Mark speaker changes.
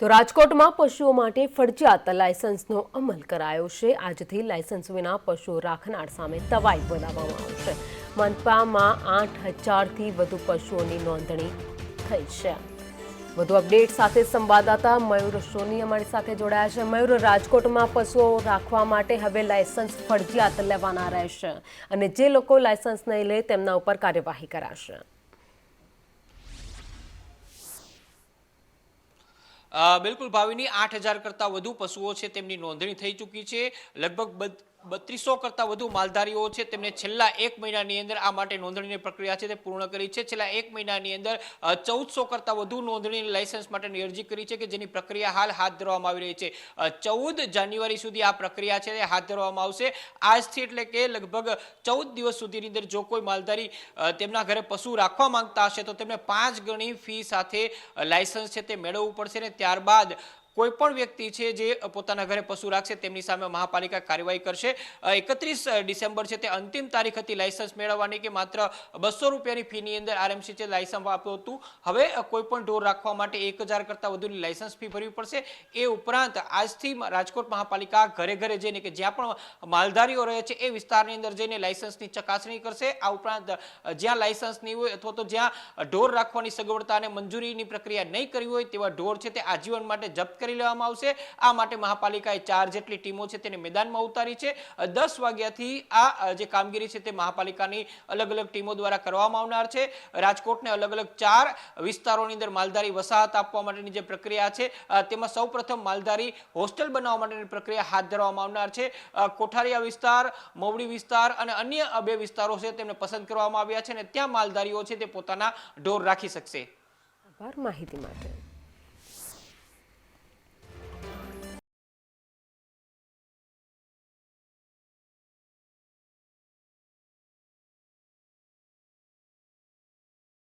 Speaker 1: તો રાજકોટમાં પશુઓ માટે ફરજિયાત લાયસન્સનો અમલ કરાયો છે. આજથી લાયસન્સ વિના પશુઓ રાખનાર સામે તવાઈ બોલાવવામાં આવશે મનપામાં આઠ હજારથી વધુ પશુઓની નોંધણી થઈ છે. વધુ અપડેટ સાથે સંવાદદાતા મયુર સોની અમારી સાથે જોડાયા છે. મયુર, રાજકોટમાં પશુઓ રાખવા માટે હવે લાયસન્સ ફરજિયાત લેવાના રહેશે અને જે લોકો લાયસન્સ નહીં લે તેમના ઉપર કાર્યવાહી કરાશે.
Speaker 2: બિલકુલ ભાવિની આઠ હજાર કરતાં વધુ પશુઓ છે તેમની નોંધણી થઈ ચૂકી છે. લગભગ બત્રીસો કરતાં વધુ માલધારીઓ છે. તેમને છેલ્લા એક મહિનાની અંદર આ માટે નોંધણીની પ્રક્રિયા છે તે પૂર્ણ કરી છે. છેલ્લા એક મહિનાની અંદર ચૌદસો કરતાં વધુ નોંધણીની લાયસન્સ માટેની અરજી કરી છે કે જેની પ્રક્રિયા હાલ હાથ ધરવામાં આવી રહી છે. ચૌદ જાન્યુઆરી સુધી આ પ્રક્રિયા છે તે હાથ ધરવામાં આવશે. આજથી એટલે કે લગભગ ચૌદ દિવસ સુધીની અંદર જો કોઈ માલધારી તેમના ઘરે પશુ રાખવા માંગતા હશે તો તેમને પાંચ ગણી ફી સાથે લાયસન્સ છે તે મેળવવું પડશે ને ત્યારબાદ કોઈ પણ વ્યક્તિ છે જે પોતાના ઘરે પશુ રાખશે, તેમની સામે મહાપાલિકા કાર્યવાહી કરશે. એકત્રીસ ડિસેમ્બર છે તે અંતિમ તારીખ હતી લાયસન્સ મેળવવાની કે માત્ર બસો રૂપિયાની ફીની અંદર આરએમસી છે લાયસન્સ આપ્યું હતું. હવે કોઈ પણ ઢોર રાખવા માટે એક કરતાં વધુની લાયસન્સ ફી ભરવી પડશે. એ ઉપરાંત આજથી રાજકોટ મહાપાલિકા ઘરે ઘરે જઈને કે જ્યાં પણ માલધારીઓ રહે છે એ વિસ્તારની અંદર જઈને લાયસન્સની ચકાસણી કરશે. આ ઉપરાંત જ્યાં લાયસન્સની હોય અથવા તો જ્યાં ઢોર રાખવાની સગવડતા અને મંજૂરીની પ્રક્રિયા નહીં કરી હોય તેવા ઢોર છે તે આજીવન માટે જપ્ત કરી લેવામાં આવશે. આ માટે મહાપાલિકાએ ચાર જેટલી ટીમો છે તેને મેદાનમાં ઉતારી છે. દસ વાગ્યાથી આ જે કામગીરી છે તે મહાપાલિકાની અલગ અલગ ટીમો દ્વારા કરવામાં આવનાર છે. રાજકોટને અલગ અલગ ચાર વિસ્તારોની અંદર માલધારી વસાહત આપવા માટેની જે પ્રક્રિયા છે તેમાં સૌપ્રથમ માલધારી હોસ્ટેલ બનાવવા માટેની પ્રક્રિયા હાથ ધરવામાં આવનાર છે. કોઠારિયા વિસ્તાર, મવડી વિસ્તાર અને અન્ય બે વિસ્તારો છે તેમને પસંદ કરવામાં આવ્યા છે અને ત્યાં માલધારીઓ છે તે પોતાના ઢોર રાખી શકશે.
Speaker 1: માહિતી માટે.